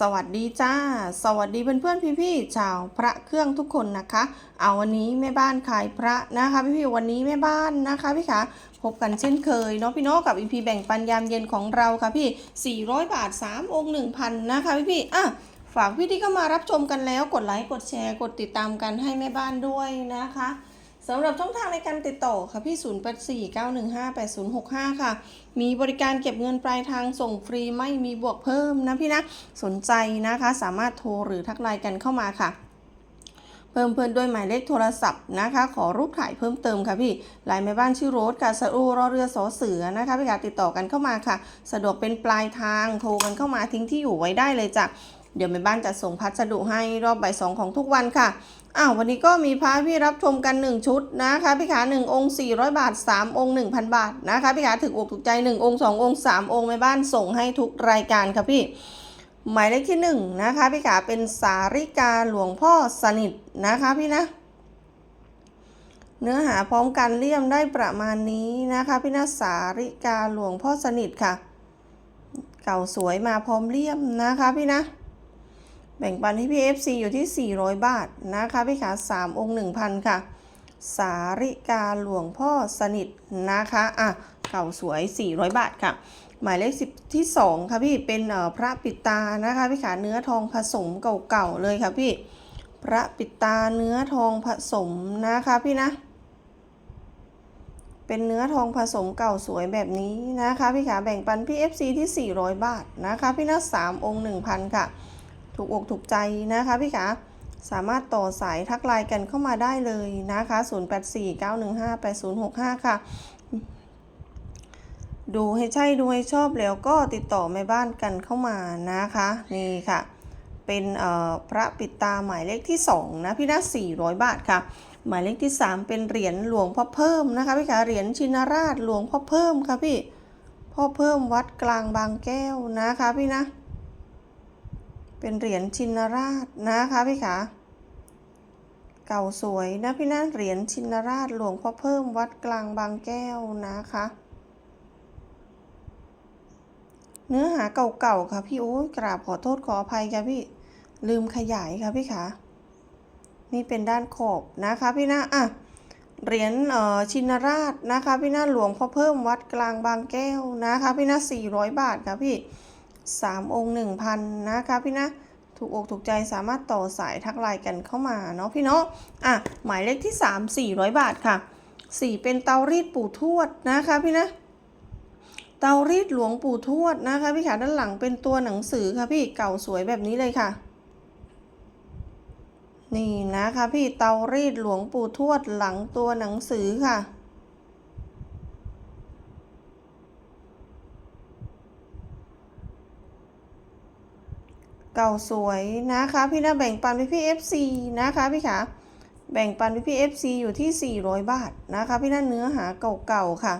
สวัสดีจ้า สวัสดีเพื่อนๆพี่ๆชาวพระเครื่องทุกคนนะคะ เอาวันนี้แม่บ้านขายพระนะคะพี่ๆวันนี้แม่บ้านนะคะพี่คะพบกันเช่นเคยเนาะพี่น้องกับอีพีแบ่งปันยามเย็นของเราค่ะพี่ 400 บาท 3 องค์ 1,000 นะคะพี่ๆอะฝากพี่ที่เข้ามารับชมกันแล้วกดไลค์กดแชร์กดติดตามกันให้แม่บ้านด้วยนะคะ สำหรับช่องทางในการติดต่อค่ะพี่0849158065 ค่ะ มีบริการเก็บเงินปลายทางส่งฟรีไม่มีบวกเพิ่มนะพี่นะ สนใจนะคะ สามารถโทรหรือทักไลน์กันเข้ามาค่ะ เพิ่มเพื่อนด้วยหมายเลขโทรศัพท์นะคะ ขอรูปถ่ายเพิ่มเติมค่ะพี่ไลน์แม่บ้านชื่อโรสกาสอูรอเรือสอเสือนะคะพี่ค่ะติดต่อกันเข้ามาค่ะ สะดวกเป็นปลายทางโทรกันเข้ามาทิ้งที่อยู่ไว้ได้เลยจ้ะ เดี๋ยวแม่บ้านจะส่งพัสดุให้รอบบ่ายสองของทุกวันค่ะอ้าววันนี้ก็มีพระพี่รับชมกัน 1 ชุดนะคะพี่ขา1องค์ 400 บาท 3 องค์ 1,000 บาทนะคะพี่ขาถึกอกถูกใจ 1 องค์ 2 องค์ 3 องค์แม่บ้านส่งให้ทุกรายการค่ะพี่ หมายเลขที่1นะคะพี่ขาเป็นสาริกาหลวงพ่อสนิทนะคะพี่นะ เนื้อหาพร้อมกันเลี่ยมได้ประมาณนี้นะคะพี่นะสาริกาหลวงพ่อสนิทค่ะ เก่าสวยมาพร้อมเลี่ยมนะคะพี่นะ แบ่งปันให้พี่ FC อยู่ที่ 400 บาทนะคะพี่ขา3องค์ 1,000 ค่ะ สาริกาหลวงพ่อสนิทนะคะอะเก่าสวย 400 บาทค่ะ หมายเลข10ที่ 2 ค่ะพี่เป็นเอ่อพระปิตานะคะพี่ขาเนื้อทองผสมเก่าๆเลยค่ะพี่ พระปิตาเนื้อทองผสมนะคะพี่นะ เป็นเนื้อทองผสมเก่าสวยแบบนี้นะคะพี่ขาแบ่งปันพี่ FC ที่ 400 บาทนะคะพี่นะ3องค์ 1,000 ค่ะ ถูกอกถูกใจนะคะพี่ขาสามารถต่อสายทักไลน์กันเข้ามาได้เลยนะคะ 0849158065 ค่ะ ดูให้ใช่ดูให้ชอบแล้วก็ติดต่อแม่บ้านกันเข้ามานะคะ นี่ค่ะ เป็นพระปิดตาหมายเลขที่ 2 นะ พี่นะ400 บาทค่ะ หมายเลขที่ 3 เป็นเหรียญหลวงพ่อเพิ่มนะคะพี่ขาเหรียญชินราชหลวงพ่อเพิ่มค่ะพี่พ่อเพิ่มวัดกลางบางแก้วนะคะพี่นะ เป็นเหรียญชินราชนะคะพี่ขาเก่าสวยนะพี่นะเหรียญชินราชหลวงพ่อเพิ่มวัดกลางบางแก้วนะคะ เนื้อหาเก่าๆค่ะพี่โอ้ยกราบขอโทษขออภัยค่ะพี่ลืมขยายค่ะพี่ขานี่เป็นด้านขอบนะคะพี่นะอะเหรียญเอ่อชินราชนะคะพี่นะหลวงพ่อเพิ่มวัดกลางบางแก้วนะคะพี่นะ400 บาทค่ะพี่ สามองค์หนึ่งพันนะคะพี่นะถูกอกถูกใจสามารถต่อสายทักไลน์กันเข้ามาเนาะพี่เนาะอะหมายเลขที่สามสี่ร้อยบาทค่ะสี่เป็นเตารีดปู่ทวดนะคะพี่นะเตารีดหลวงปู่ทวดนะคะพี่ขาด้านหลังเป็นตัวหนังสือค่ะพี่เก่าสวยแบบนี้เลยค่ะ นี่นะคะพี่เตารีดหลวงปู่ทวดหลังตัวหนังสือค่ะ เก่าสวยนะคะพี่นะแบ่งปันพี่พี่ FC นะคะพี่ขาแบ่งปันพี่พี่ FC อยู่ที่ 400 บาทนะคะพี่นะเนื้อหาเก่าๆค่ะ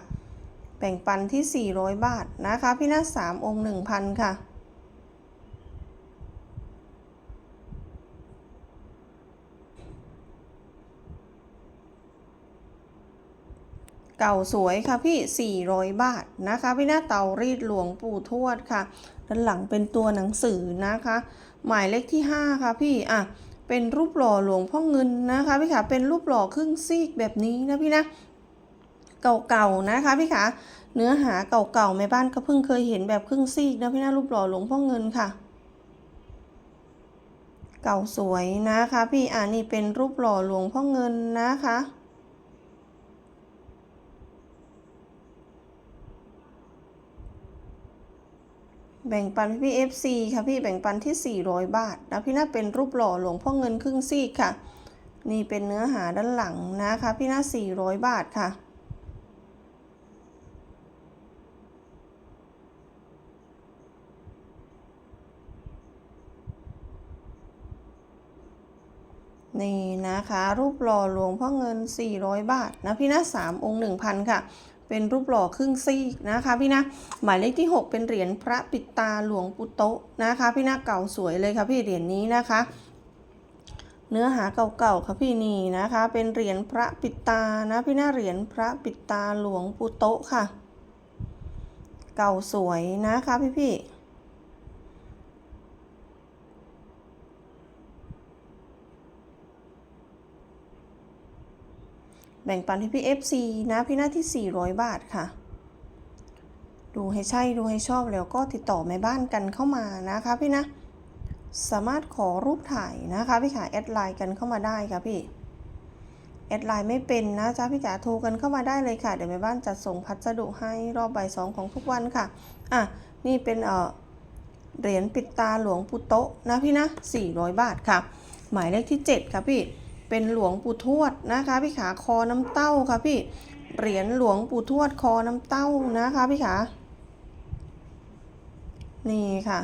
แบ่งปันที่ 400 บาทนะคะพี่นะ3องค์1,000ค่ะเก่าสวยค่ะพี่ 400 บาทนะคะ พี่หน้าเตารีดหลวงปู่ทวดค่ะ ด้านหลังเป็นตัวหนังสือนะคะ หมายเลขที่ 5 ค่ะพี่อะเป็นรูปหล่อหลวงพ่อเงินนะคะพี่ขาเป็นรูปหล่อครึ่งซีกแบบนี้นะพี่นะเก่าๆนะคะพี่ขาเนื้อหาเก่าๆแม่บ้านก็เพิ่งเคยเห็นแบบครึ่งซีกนะพี่นะรูปหล่อหลวงพ่อเงินค่ะ เก่าสวยนะคะ พี่อ่านี่เป็นรูปหล่อหลวงพ่อเงินนะคะ แบ่งปันพี่ FC ค่ะพี่แบ่งปันที่ 400 บาทนะพี่น่าเป็นรูปหล่อหลวงพ่อเงินครึ่งซีกค่ะ นี่เป็นเนื้อหาด้านหลังนะคะพี่น่า400 บาทค่ะนี่นะคะ รูปหล่อหลวงพ่อเงิน 400 บาทนะพี่นะ3องค์ 1,000 ค่ะ เป็นรูปหล่อครึ่งซีกนะคะพี่นะหมายเลขที่ 6 เป็นเหรียญพระปิดตาหลวงปุโตะนะคะพี่นะเก่าสวยเลยค่ะพี่เหรียญนี้นะคะ เนื้อหาเก่าๆค่ะพี่นี่นะคะ เป็นเหรียญพระปิดตานะพี่นะเหรียญพระปิดตาหลวงปุโตะค่ะ เก่าสวยนะคะพี่พี่ แบ่งปันที่พี่ FC นะพี่หน้าที่ 400 บาทค่ะ ดูให้ใช่ดูให้ชอบแล้วก็ติดต่อแม่บ้านกันเข้ามานะคะพี่นะ สามารถขอรูปถ่ายนะคะพี่ขาแอดไลน์กันเข้ามาได้ค่ะพี่แอดไลน์ไม่เป็นนะจ๊ะพี่จ๋าโทรกันเข้ามาได้เลยค่ะ เดี๋ยวแม่บ้านจัดส่งพัสดุให้รอบบ่ายสองของทุกวันค่ะ อะ นี่เป็นเอ่อเหรียญปิดตาหลวงปู่โตะนะพี่นะ400 บาทค่ะ หมายเลขที่ 7 ค่ะพี่ เป็นหลวงปู่ทวดนะคะพี่ขาคอน้ำเต้าค่ะพี่เหรียญหลวงปู่ทวดคอน้ำเต้านะคะพี่ขานี่ค่ะ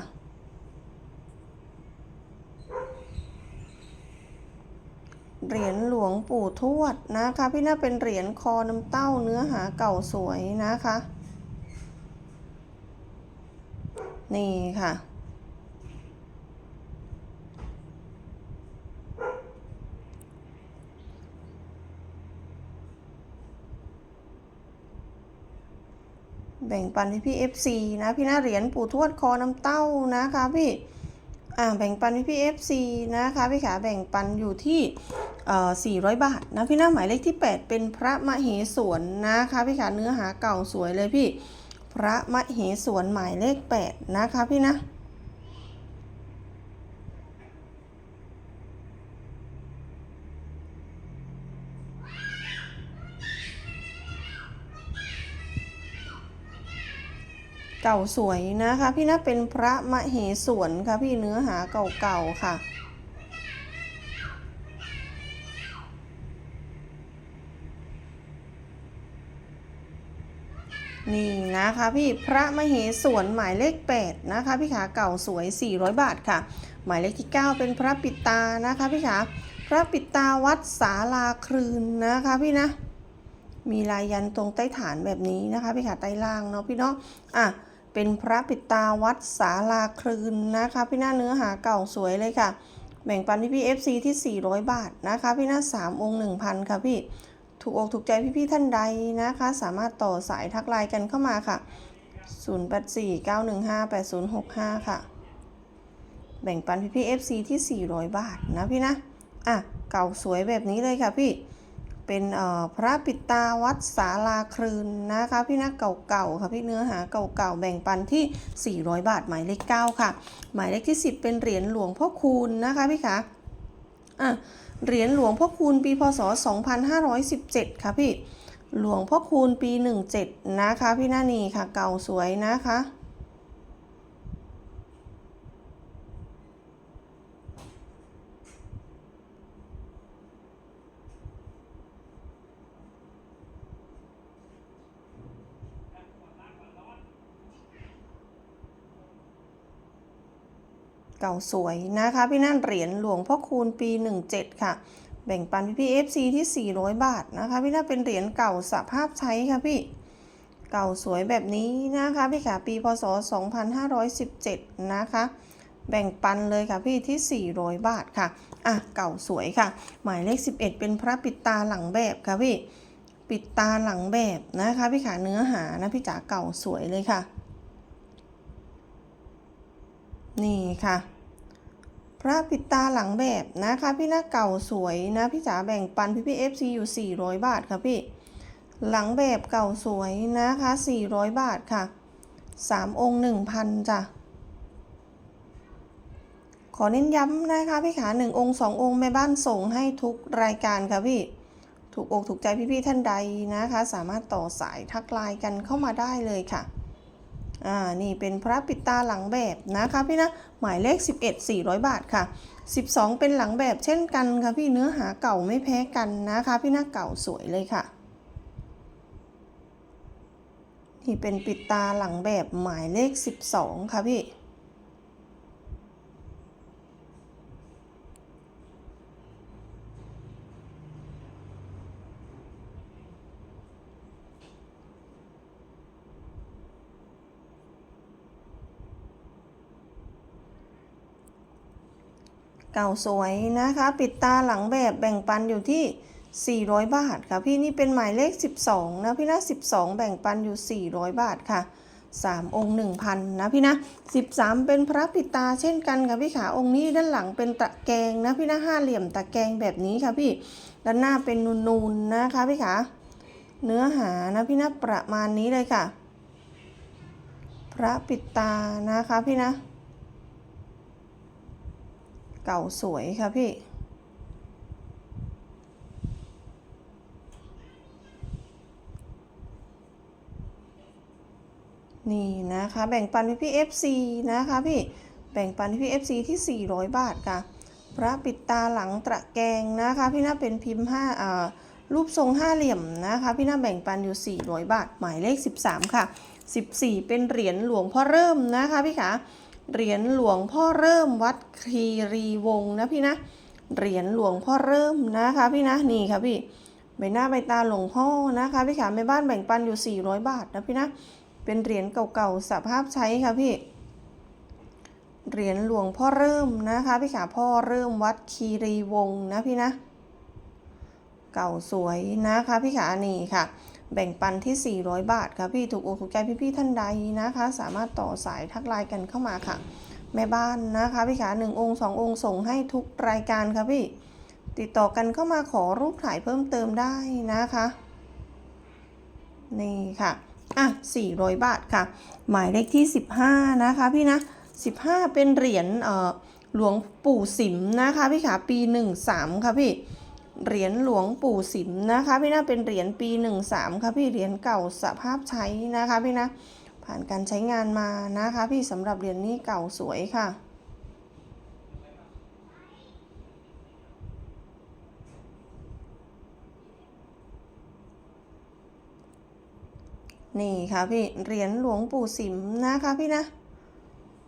เหรียญหลวงปู่ทวดนะคะ พี่น่าเป็นเหรียญคอน้ำเต้าเนื้อหาเก่าสวยนะคะ นี่ค่ะ แบ่งปันให้พี่ FC นะพี่หน้าเหรียญปู่ทวดคอน้ำเต้านะคะพี่อ่าแบ่งปันให้พี่ FC นะคะพี่ขาแบ่งปันอยู่ที่เอ่อ400 บาทนะพี่หน้าหมายเลขที่ 8 เป็นพระมเหสวนนะคะพี่ขาเนื้อหาเก่าสวยเลยพี่ พระมเหสวนหมายเลข 8 นะคะพี่นะ เก่าสวยนะคะ พี่นะเป็นพระมเหสวนค่ะพี่เนื้อหาเก่าๆค่ะนี่นะคะพี่พระมเหสวนหมายเลข 8 นะคะพี่ขาเก่าสวย 400 บาทค่ะ หมายเลขที่ 9 เป็นพระปิตานะคะพี่ขาพระปิตาวัดสาลาครืนนะคะพี่นะ มีลายยันตรงใต้ฐานแบบนี้นะคะพี่ขาใต้ล่างเนาะพี่เนาะอะ เป็นพระปิดตาวัดสาลาครืนนะคะ พี่หน้าเนื้อหาเก่าสวยเลยค่ะ แบ่งปันพี่พี่ FC ที่ 400 บาทนะคะ พี่หน้า 3 องค์ 1,000 ค่ะพี่ ถูกอกถูกใจพี่ๆท่านใดนะคะ สามารถต่อสายทักไลน์กันเข้ามาค่ะ 0849158065 ค่ะ แบ่งปันพี่ๆ FC ที่ 400 บาทนะพี่นะ อะ เก่าสวยแบบนี้เลยค่ะพี่ เป็นพระปิตาวัดสาลาครืนนะคะ พี่นะเก่าๆค่ะพี่เนื้อหาเก่าๆแบ่งปันที่ 400 บาทหมายเลข9ค่ะ หมายเลขที่ 10 เป็นเหรียญหลวงพ่อคูณนะคะพี่คะอะเหรียญหลวงพ่อคูณปีพศ 2517 ค่ะพี่หลวงพ่อคูณปี 17 นะคะ พี่นานีค่ะเก่าสวยนะคะ เก่าสวยนะคะพี่นั่นเหรียญหลวงพ่อคูณปี 17 ค่ะ แบ่งปันพี่พี่ FC ที่ 400 บาทนะคะ พี่น่าเป็นเหรียญเก่าสภาพใช้ค่ะพี่ เก่าสวยแบบนี้นะคะพี่ขาปีพศ 2517 นะคะแบ่งปันเลยค่ะพี่ที่ 400 บาทค่ะ อะ เก่าสวยค่ะ หมายเลข 11 เป็นพระปิดตาหลังแบบค่ะพี่ ปิดตาหลังแบบนะคะพี่ขาเนื้อหานะพี่จ๋าเก่าสวยเลยค่ะ นี่ค่ะ พระปิดตาหลังแบบนะคะ พี่หน้าเก่าสวยนะพี่จ๋าแบ่งปันพี่พี่เอฟซีอยู่ 400 บาทค่ะพี่ หลังแบบเก่าสวยนะคะ 400 บาทค่ะ3องค์1,000จ้ะ ขอเน้นย้ำนะคะพี่ขา1องค์2องค์แม่บ้านส่งให้ทุกรายการค่ะพี่ ถูกอกถูกใจพี่ๆท่านใดนะคะ สามารถต่อสายทักไลน์กันเข้ามาได้เลยค่ะ อ่า นี่เป็นพระปิดตาหลังแบบนะคะพี่นะ หมายเลข 11 400 บาทค่ะ 12 เป็นหลังแบบเช่นกันค่ะพี่เนื้อหาเก่าไม่แพ้กันนะคะพี่นะเก่าสวยเลยค่ะนี่เป็นปิดตาหลังแบบหมายเลข 12 ค่ะพี่ เก่าสวยนะคะ ปิดตาหลังแบบแบ่งปันอยู่ที่ 400 บาทค่ะ พี่นี่เป็นหมายเลข 12 นะพี่นะ 12 แบ่งปันอยู่ 400 บาทค่ะ 3 องค์ 1,000 นะพี่นะ 13 เป็นพระปิดตาเช่นกันค่ะพี่ขาองค์นี้ด้านหลังเป็นตะแกงนะพี่นะห้าเหลี่ยมตะแกงแบบนี้ค่ะพี่ ด้านหน้าเป็นนูนๆนะคะพี่ขาเนื้อหานะพี่นะประมาณนี้เลยค่ะ พระปิดตานะคะพี่นะ เก่าสวยค่ะพี่ นี่นะคะ แบ่งปันพี่พี่ FC นะคะพี่ แบ่งปันพี่ FC ที่ 400 บาทค่ะ พระปิดตาหลังตะแกงนะคะ พี่น่าเป็นพิมพ์ห้าอ่ารูปทรงห้าเหลี่ยมนะคะ พี่น่าแบ่งปันอยู่ 400 บาท หมายเลข 13 ค่ะ 14 เป็นเหรียญหลวงพ่อเริ่มนะคะพี่คะ เหรียญหลวงพ่อเริ่มวัดคีรีวงศ์นะพี่นะ เหรียญหลวงพ่อเริ่มนะคะพี่นะนี่ค่ะพี่ใบหน้าใบตาหลวงพ่อนะคะพี่ขาแม่บ้านแบ่งปันอยู่ 400 บาทนะพี่นะ เป็นเหรียญเก่าๆสภาพใช้ค่ะพี่ เหรียญหลวงพ่อเริ่มนะคะพี่ขาพ่อเริ่มวัดคีรีวงศ์นะพี่นะ เก่าสวยนะคะพี่ขานี่ค่ะ แบ่งปันที่ 400 บาทค่ะพี่ถูกอกถูกใจพี่ๆท่านใดนะคะ สามารถต่อสายทักไลน์กันเข้ามาค่ะ แม่บ้านนะคะพี่ขาหนึ่งองค์สององค์ส่งให้ทุกรายการค่ะพี่ติดต่อกันเข้ามาขอรูปถ่ายเพิ่มเติมได้นะคะนี่ค่ะอะ 400 บาทค่ะ หมายเลขที่ 15 นะคะพี่นะ 15 เป็นเหรียญเอ่อหลวงปู่สิมนะคะพี่ขาปี 13 ค่ะพี่ เหรียญหลวงปู่สิมนะคะ พี่นะเป็นเหรียญปี 13 ค่ะพี่เหรียญเก่าสภาพใช้นะคะพี่นะผ่านการใช้งานมานะคะ พี่สำหรับเหรียญนี้เก่าสวยค่ะนี่ค่ะพี่เหรียญหลวงปู่สิมนะคะพี่นะ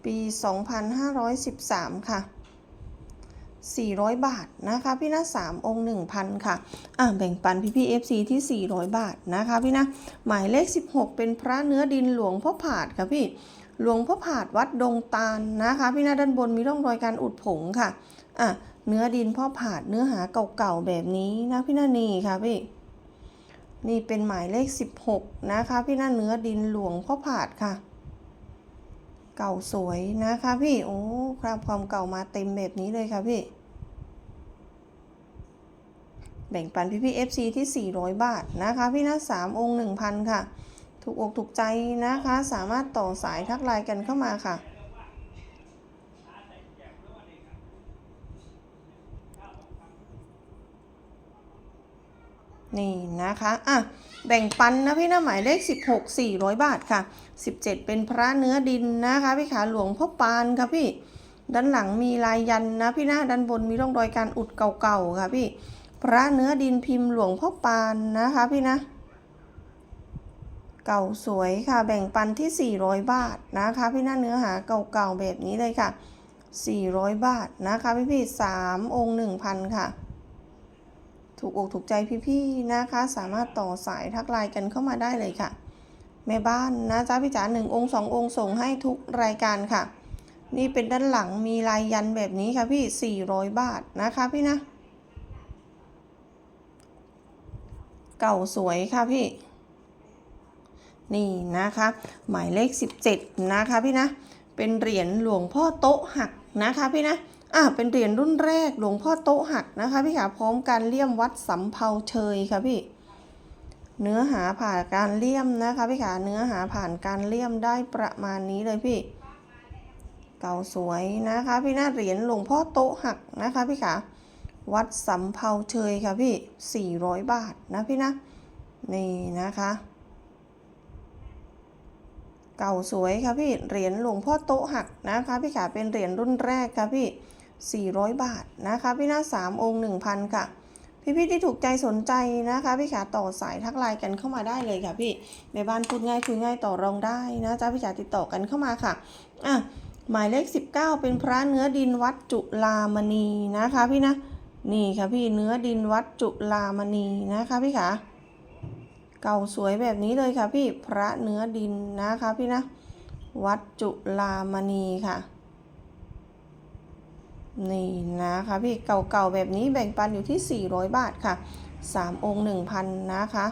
ปี 2513 ค่ะ 400 บาทนะคะพี่นะ3องค์1,000 ค่ะอะแบ่งปันพี่พี่ FC ที่ 400 บาทนะคะพี่นะหมายเลข 16 เป็นพระเนื้อดินหลวงพ่อผาดค่ะพี่หลวงพ่อผาดวัดดงตาลนะคะ พี่นะด้านบนมีร่องรอยการอุดผงค่ะอะเนื้อดินพ่อผาดเนื้อหาเก่าๆแบบนี้นะพี่นะนี่ค่ะพี่นี่เป็นหมายเลข 16 นะคะ พี่น้าเนื้อดินหลวงพ่อผาดค่ะ เก่าสวยนะคะพี่โอ้ครับความเก่ามาเต็มแบบนี้เลยค่ะพี่ แบ่งปันพี่พี่ FC ที่ 400 บาทนะคะ พี่นะ3องค์ 1,000 ค่ะ ถูกอกถูกใจนะคะ สามารถต่อสายทักไลน์กันเข้ามาค่ะ นี่นะคะอะแบ่งปันนะพี่นะหมายเลข 16 400 บาทค่ะ 17 เป็นพระเนื้อดินนะคะพี่ขาหลวงพ่อปานค่ะพี่ ด้านหลังมีลายยันนะพี่นะด้านบนมีร่องรอยการอุดเก่าๆค่ะพี่ พระเนื้อดินพิมพ์หลวงพ่อปานนะคะพี่นะ เก่าสวยค่ะ แบ่งปันที่ 400 บาทนะคะ พี่นะเนื้อหาเก่าๆแบบนี้เลยค่ะ 400 บาทนะคะพี่พี่ๆ3องค์1,000 ค่ะ ถูกอกถูกใจพี่ๆนะคะ สามารถต่อสายทักไลน์กันเข้ามาได้เลยค่ะ แม่บ้านนะจ๊ะพี่จ๋าหนึ่งองค์สององค์ส่งให้ทุกรายการค่ะ นี่เป็นด้านหลังมีลายยันแบบนี้ค่ะพี่ 400 บาทนะคะพี่นะ เก่าสวยค่ะพี่ นี่นะคะ หมายเลข 17 นะคะพี่นะ เป็นเหรียญหลวงพ่อโต๊ะหักนะคะพี่นะ อะเป็นเหรียญรุ่นแรกหลวงพ่อโต๊ะหักนะคะพี่ขาพร้อมการเลี่ยมวัดสำเภาเชยค่ะพี่ เนื้อหาผ่านการเลี่ยมนะคะพี่ขาเนื้อหาผ่านการเลี่ยมได้ประมาณนี้เลยพี่ เก่าสวยนะคะพี่หน้าเหรียญหลวงพ่อโต๊ะหักนะคะพี่ขาวัดสำเภาเชยค่ะพี่ 400 บาทนะพี่นะ นี่นะคะ เก่าสวยค่ะพี่ เหรียญหลวงพ่อโต๊ะหักนะคะพี่ขาเป็นเหรียญรุ่นแรกค่ะพี่ 400 บาทนะคะ พี่หน้า 3 องค์ 1,000 ค่ะพี่ๆที่ถูกใจสนใจนะคะ พี่ขาต่อสายทักไลน์กันเข้ามาได้เลยค่ะพี่ในบ้านพูดง่ายคุยง่ายต่อรองได้นะจ๊ะพี่ขาติดต่อกันเข้ามาค่ะอะหมายเลข 19 เป็นพระเนื้อดินวัดจุลามณีนะคะ พี่นะนี่ค่ะพี่เนื้อดินวัดจุลามณีนะคะพี่ขาเก่าสวยแบบนี้เลยค่ะพี่พระเนื้อดินนะคะพี่นะวัดจุลามณีค่ะ นี่นะคะพี่เก่าๆแบบนี้แบ่งปันอยู่ที่ 400 บาทค่ะ 3 องค์ 1,000 นะคะ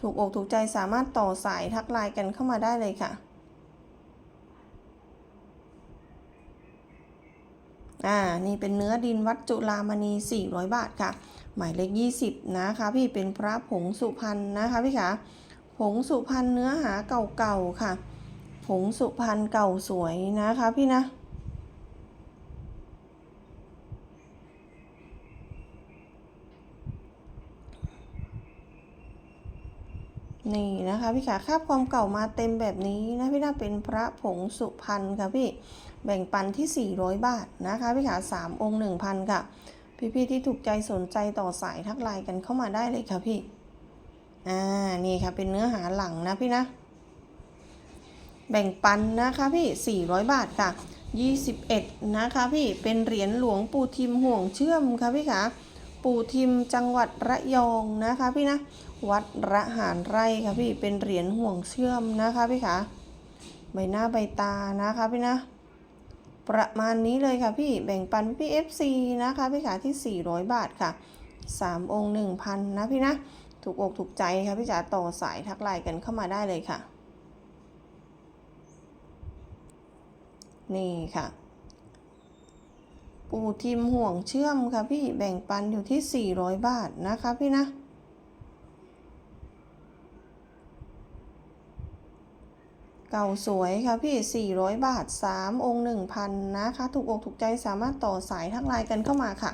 ถูกอกถูกใจสามารถต่อสายทักไลน์กันเข้ามาได้เลยค่ะอ่า นี่เป็นเนื้อดินวัดจุลามณี 400 บาทค่ะ หมายเลข 20 นะคะพี่เป็นพระผงสุพรรณนะคะพี่คะผงสุพรรณเนื้อหาเก่าๆค่ะ ผงสุพรรณเก่าสวยนะคะพี่นะ นี่นะคะพี่ขาคาบความเก่ามาเต็มแบบนี้นะพี่น่าเป็นพระผงสุพรรณค่ะพี่แบ่งปันที่ 400 บาทนะคะพี่ขา3องค์ 1,000 ค่ะ พี่ๆที่ถูกใจสนใจต่อสายทักไลน์กันเข้ามาได้เลยค่ะพี่ อ่า นี่ค่ะเป็นเนื้อหาหลังนะพี่นะ แบ่งปันนะคะพี่ 400 บาทค่ะ 21 นะคะพี่ เป็นเหรียญหลวงปู่ทิมห่วงเชื่อมค่ะพี่คะปู่ทิมจังหวัดระยองนะคะพี่นะ วัดระหารไร่ค่ะพี่ เป็นเหรียญห่วงเชื่อมนะคะพี่คะใบหน้าใบตานะคะพี่นะ ประมาณนี้เลยค่ะพี่ แบ่งปันพี่ FC นะคะพี่ขาที่ 400 บาทค่ะ 3 องค์ 1,000 นะพี่นะ ถูกอกถูกใจค่ะพี่จ๋าต่อสายทักไลน์กันเข้ามาได้เลยค่ะ นี่ค่ะ ปูทิมห่วงเชื่อมค่ะพี่แบ่งปันอยู่ที่ 400 บาทนะคะพี่นะ เก่าสวยค่ะพี่ 400 บาท 3 องค์ 1,000 นะคะ ถูกอกถูกใจสามารถต่อสายทักไลน์กันเข้ามาค่ะ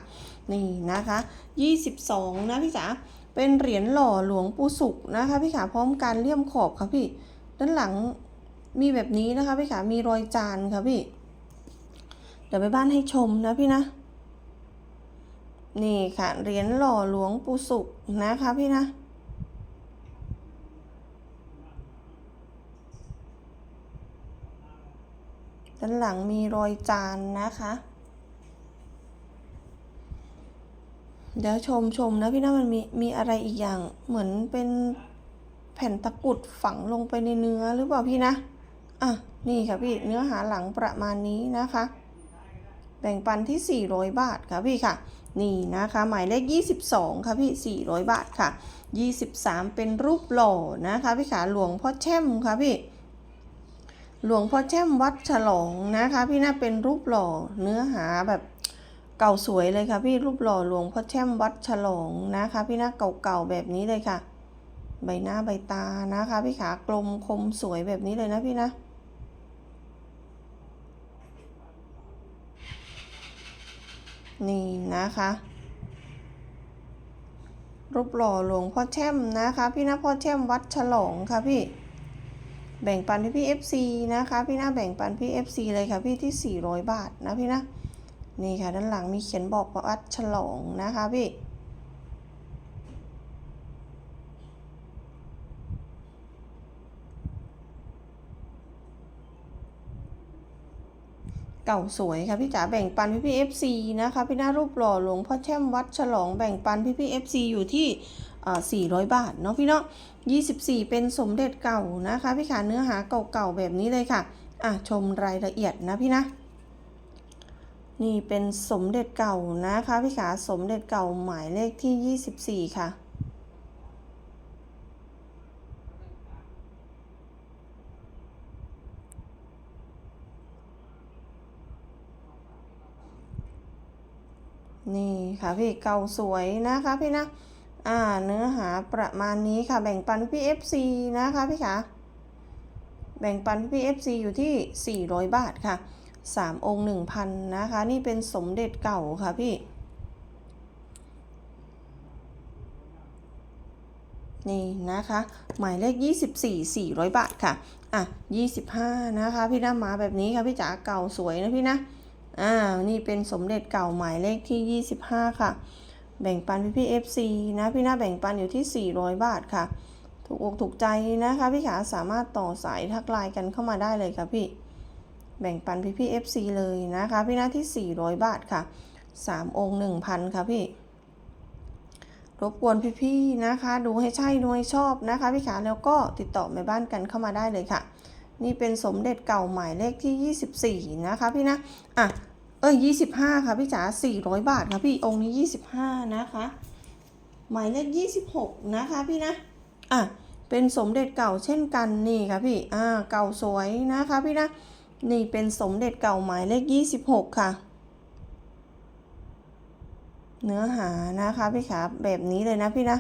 นี่นะคะ 22 นะพี่จ๋าเป็นเหรียญหล่อหลวงปู่สุขนะคะพี่ขาพร้อมการเลี่ยมขอบค่ะพี่ ด้านหลัง มีแบบนี้นะคะพี่ขามีรอยจานค่ะพี่ เดี๋ยวไปบ้านให้ชมนะพี่นะ นี่ค่ะเหรียญหล่อหลวงปู่สุขนะคะพี่นะด้านหลังมีรอยจานนะคะ เดี๋ยวชมชมนะพี่นะมันมีมีอะไรอีกอย่างเหมือนเป็นแผ่นตะกุดฝังลงไปในเนื้อหรือเปล่าพี่นะ อะนี่ค่ะพี่เนื้อหาหลังประมาณนี้นะคะ แบ่งปันที่ 400 บาทค่ะพี่ค่ะ นี่นะคะหมายเลข 22 ค่ะพี่ 400 บาทค่ะ 23 เป็นรูปหล่อนะคะพี่ขาหลวงพ่อแช่มค่ะพี่หลวงพ่อแช่มวัดฉลองนะคะ พี่น่าเป็นรูปหล่อเนื้อหาแบบเก่าสวยเลยค่ะพี่รูปหล่อหลวงพ่อแช่มวัดฉลองนะคะ พี่น่าเก่าๆแบบนี้เลยค่ะ ใบหน้าใบตานะคะ พี่ขากลมคมสวยแบบนี้เลยนะพี่นะ นี่นะคะรูปหล่อหลวงพ่อแช่มนะคะ พี่นะพ่อแช่มวัดฉลองค่ะพี่แบ่งปันพี่พี่ FC นะคะ พี่นะแบ่งปันพี่ FC เลยค่ะพี่ที่ 400 บาทนะพี่นะนี่ค่ะด้านหลังมีเขียนบอกวัดฉลองนะคะพี่ เก่าสวยค่ะพี่จ๋าแบ่งปันพี่พี่ FC นะคะพี่หน้ารูปหล่อหลวงพ่อแช่มวัดฉลองแบ่งปันพี่พี่ FC อยู่ที่อ่า400 บาทเนาะพี่เนาะ24 เป็นสมเด็จเก่านะคะพี่ขาเนื้อหาเก่าๆแบบนี้เลยค่ะอะชมรายละเอียดนะพี่นะนี่เป็นสมเด็จเก่านะคะพี่ขาสมเด็จเก่าหมายเลขที่ 24 ค่ะ นี่ค่ะพี่เก่าสวยนะคะพี่นะอ่าเนื้อหาประมาณนี้ค่ะแบ่งปันพี่ FC นะคะพี่คะแบ่งปันพี่ FC อยู่ที่ 400 บาทค่ะ 3 องค์ 1,000 นะคะ นี่เป็นสมเด็จเก่าค่ะพี่ นี่นะคะ หมายเลข 24 400 บาทค่ะ อะ 25 นะคะ พี่น้ามาแบบนี้ค่ะพี่จ๋าเก่าสวยนะพี่นะ อ่า นี่เป็นสมเด็จเก่าหมายเลขที่ 25 ค่ะ แบ่งปันพี่พี่ FC นะ พี่หน้าแบ่งปันอยู่ที่ 400 บาทค่ะ ถูกอกถูกใจนะคะ พี่ขาสามารถต่อสายทักไลน์กันเข้ามาได้เลยค่ะพี่ แบ่งปันพี่พี่ FC เลยนะคะ พี่หน้าที่ 400 บาทค่ะ 3 องค์ 1,000 ค่ะพี่ รบกวนพี่ๆนะคะ ดูให้ใช่ดูให้ชอบนะคะ พี่ขาแล้วก็ติดต่อแม่บ้านกันเข้ามาได้เลยค่ะนี่เป็นสมเด็จเก่าหมายเลขที่ 24 นะคะพี่นะ อะ เอ้ย25ค่ะพี่จ๋า400บาทค่ะพี่องค์นี้25นะคะ หมายเลข26นะคะพี่นะ อะ เป็นสมเด็จเก่าเช่นกันนี่ค่ะพี่ อ่า เก่าสวยนะคะพี่นะ นี่เป็นสมเด็จเก่าหมายเลข26ค่ะ เนื้อหานะคะพี่ขาแบบนี้เลยนะพี่นะ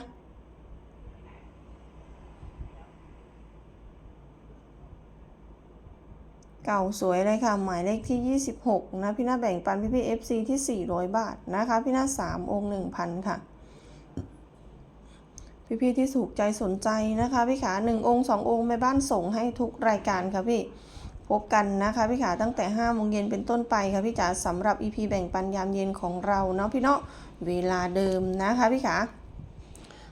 เก่าสวยเลยค่ะ หมายเลขที่ 26 นะพี่นาแบ่งปันพี่พี่ FC ที่ 400 บาทนะคะ พี่นา3 องค์ 1,000 ค่ะ พี่พี่ที่ถูกใจสนใจนะคะ พี่ขา 1 องค์ 2 องค์แม่บ้านส่งให้ทุกรายการค่ะพี่ พบกันนะคะพี่ขาตั้งแต่5โมงเย็นเป็นต้นไปค่ะพี่จ๋าสำหรับ EP แบ่งปันยามเย็นของเราเนาะพี่เนาะเวลาเดิมนะคะพี่ขา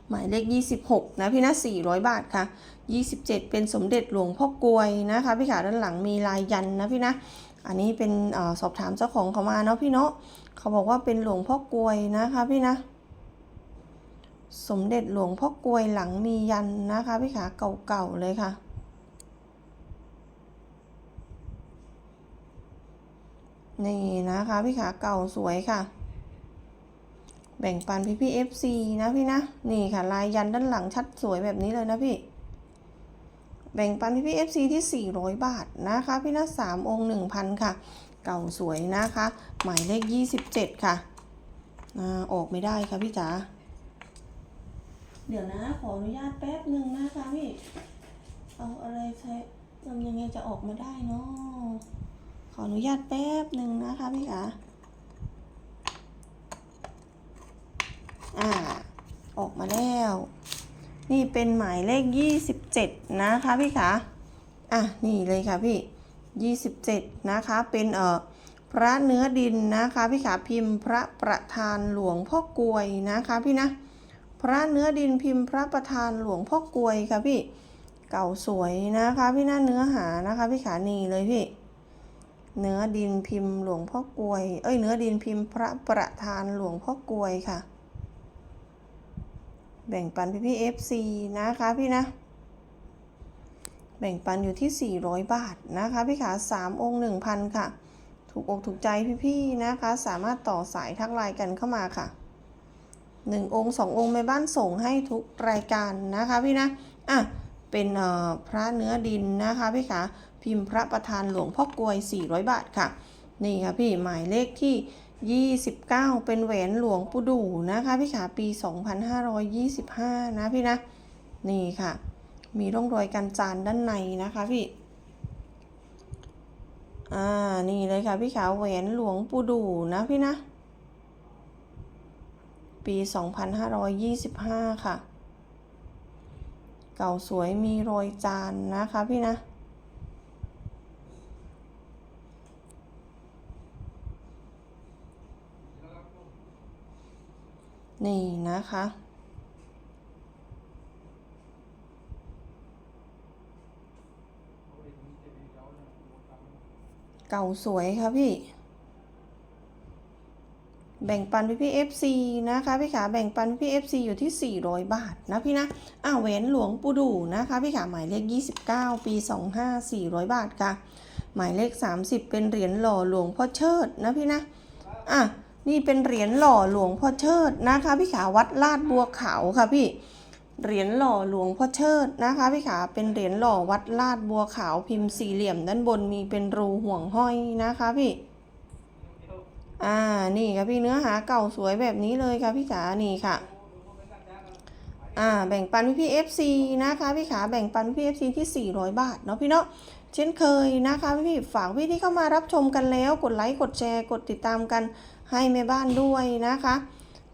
หมายเลข 26 นะพี่นะ400 บาทค่ะ 27 เป็นสมเด็จหลวงพ่อกลวยนะคะพี่ขาด้านหลังมีลายยันนะพี่นะ อันนี้เป็นอสอบถามเจ้าของเขามาเนาะพี่เนาะเขาบอกว่าเป็นหลวงพ่อกลวยนะคะพี่นะ สมเด็จหลวงพ่อกลวยหลังมียันนะคะพี่ขาเก่าๆเลยค่ะนี่นะคะพี่ขาเก่าสวยค่ะ แบ่งปันพี่พี่ FC นะพี่นะ นี่ค่ะลายยันด้านหลังชัดสวยแบบนี้เลยนะพี่ แบ่งปันพี่พี่ FC ที่ 400 บาทนะคะ พี่นะ3องค์1,000ค่ะ เก่าสวยนะคะ หมายเลข 27 ค่ะอ่าออกไม่ได้ค่ะพี่จ๋า เดี๋ยวนะ ขออนุญาตแป๊บหนึ่งนะคะพี่ เอาอะไรใช้ทำยังไงจะออกมาได้เนาะขออนุญาตแป๊บหนึ่งนะคะพี่จ๋า อ่า ออกมาแล้ว นี่เป็นหมายเลข 27 นะคะพี่คะ อะ นี่เลยค่ะพี่ 27 นะคะ เป็นเอ่อพระเนื้อดินนะคะพี่ขาพิมพ์พระประธานหลวงพ่อกลวยนะคะพี่นะ พระเนื้อดินพิมพ์พระประธานหลวงพ่อกลวยค่ะพี่ เก่าสวยนะคะพี่นะเนื้อหานะคะพี่ขานี่เลยพี่ เนื้อดินพิมพ์หลวงพ่อกลวย เอ้ยเนื้อดินพิมพ์พระประธานหลวงพ่อกลวยค่ะ แบ่งปันพี่พี่ FC นะคะพี่นะ แบ่งปันอยู่ที่ 400 บาทนะคะพี่ขา3องค์1,000 ค่ะ ถูกอกถูกใจพี่ๆนะคะ สามารถต่อสายทักไลน์กันเข้ามาค่ะ 1 องค์ 2 องค์แม่บ้านส่งให้ทุกรายการนะคะพี่นะ อะ เป็นพระเนื้อดินนะคะพี่ขาพิมพ์พระประธานหลวงพ่อกลวย 400 บาทค่ะ นี่ค่ะพี่หมายเลขที่ 29 เป็นแหวนหลวงปู่ดูนะคะพี่ขาปี 2525 นะพี่นะ นี่ค่ะ มีร่องรอยการจานด้านในนะคะพี่ อ่า นี่เลยค่ะพี่ขาแหวนหลวงปู่ดูนะพี่นะ ปี 2525 ค่ะ เก่าสวยมีรอยจานนะคะพี่นะ นี่นะคะ เก่าสวยค่ะพี่ แบ่งปันพี่พี่ FC นะคะพี่ขาแบ่งปันพี่ FC อยู่ที่ 400 บาทนะพี่นะอ่าแหวนหลวงปู่ดูนะคะพี่ขาหมายเลข 29 ปี 25 400 บาทค่ะ หมายเลข 30 เป็นเหรียญหล่อหลวงพ่อเชิดนะพี่นะอะ นี่เป็นเหรียญหล่อหลวงพ่อเชิดนะคะ พี่ขาวัดลาดบัวขาวค่ะพี่เหรียญหล่อหลวงพ่อเชิดนะคะพี่ขาเป็นเหรียญหล่อวัดลาดบัวขาวพิมพ์สี่เหลี่ยม ด้านบนมีเป็นรูห่วงห้อยนะคะพี่อ่านี่ค่ะพี่เนื้อหาเก่าสวยแบบนี้เลยค่ะพี่ขานี่ค่ะอ่าแบ่งปันพี่พี่เอฟซีนะคะพี่ขาแบ่งปันพี่เอฟซีที่ 400 บาทเนาะพี่เนาะเช่นเคยนะคะพี่ฝากพี่ที่เข้ามารับชมกันแล้ว กดไลค์กดแชร์กดติดตามกัน ให้แม่บ้านด้วยนะคะ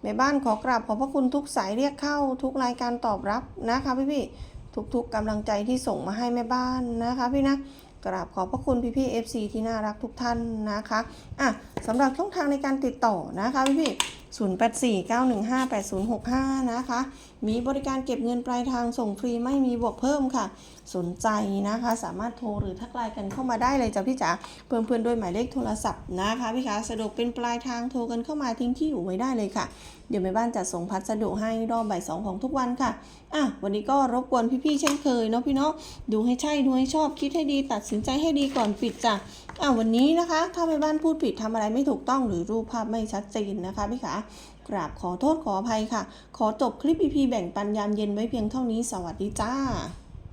แม่บ้านขอกราบขอบพระคุณทุกสายเรียกเข้า ทุกรายการตอบรับนะคะพี่พี่ทุกๆกำลังใจที่ส่งมาให้แม่บ้านนะคะพี่นะกราบขอบพระคุณพี่พี่เอฟซีที่น่ารักทุกท่านนะคะอะสำหรับช่องทางในการติดต่อนะคะพี่พี่ 0849158065 นะคะ มีบริการเก็บเงินปลายทางส่งฟรีไม่มีบวกเพิ่มค่ะ สนใจนะคะ สามารถโทรหรือทักไลน์กันเข้ามาได้เลยจ้ะพี่จ๋าเพิ่มเพื่อนด้วยหมายเลขโทรศัพท์นะคะพี่คะสะดวกเป็นปลายทางโทรกันเข้ามาทิ้งที่อยู่ไว้ได้เลยค่ะ เดี๋ยวแม่บ้านจะส่งพัสดุให้รอบบ่ายสองของทุกวันค่ะอะวันนี้ก็รบกวนพี่ๆเช่นเคยเนาะพี่เนาะดูให้ใช่ดูให้ชอบคิดให้ดีตัดสินใจให้ดีก่อนปิดจ้ะ อ่าวันนี้นะคะ ถ้าแม่บ้านพูดผิดทำอะไรไม่ถูกต้องหรือรูปภาพไม่ชัดเจนนะคะพี่ขากราบขอโทษขออภัยค่ะ ขอจบคลิปอีพีแบ่งปันยามเย็นไว้เพียงเท่านี้สวัสดีจ้า